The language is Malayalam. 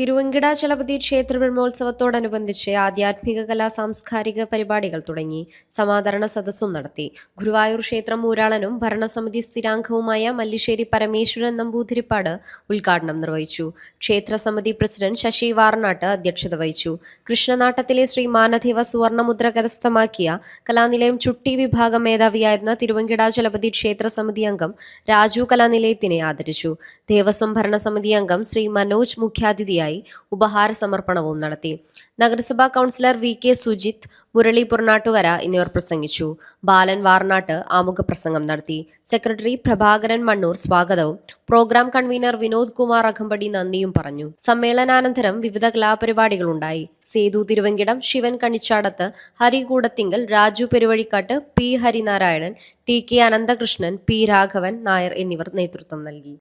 തിരുവങ്കിടാചലപതി ക്ഷേത്ര ബ്രഹ്മോത്സവത്തോടനുബന്ധിച്ച് ആധ്യാത്മിക കലാ സാംസ്കാരിക പരിപാടികൾ തുടങ്ങി. സമാദരണ സദസ്സും നടത്തി. ഗുരുവായൂർ ക്ഷേത്രം ഊരാളനും ഭരണസമിതി സ്ഥിരാംഗവുമായ മല്ലിശ്ശേരി പരമേശ്വരൻ നമ്പൂതിരിപ്പാട് ഉദ്ഘാടനം നിർവഹിച്ചു. ക്ഷേത്ര സമിതി പ്രസിഡന്റ് ശശി വാർനാട്ട് അധ്യക്ഷത വഹിച്ചു. കൃഷ്ണനാട്ടത്തിലെ ശ്രീ മാനദേവ സുവർണമുദ്ര കരസ്ഥമാക്കിയ കലാനിലയം ചുട്ടി വിഭാഗം മേധാവിയായിരുന്ന തിരുവങ്കിടാചലപതി ക്ഷേത്ര സമിതി അംഗം രാജു കലാനിലയത്തിനെ ആദരിച്ചു. ദേവസ്വം ഭരണസമിതി അംഗം ശ്രീ മനോജ് മുഖ്യാതിഥിയായി ഉപഹാര സമർപ്പണവും നടത്തി. നഗരസഭാ councillor V K Sujith Murali Puranattukara എന്നിവർ പ്രസംഗിച്ചു. ബാലൻ വാർനാട്ട് ആമുഖ പ്രസംഗം നടത്തി. സെക്രട്ടറി പ്രഭാകരൻ മണ്ണൂർ സ്വാഗതവും. പ്രോഗ്രാം കൺവീനർ വിനോദ് കുമാർ അകമ്പടി നന്ദിയും പറഞ്ഞു. സമ്മേളനാനന്തരം വിവിധ കലാപരിപാടികളുണ്ടായി. Sethu Thiruvankidam Shivan Kanichadath Harikoodathinkal Raju Peruvazhikkattu P Harinarayanan T K Ananthakrishnan P Raghavan Nair എന്നിവർ നേതൃത്വം നൽകി.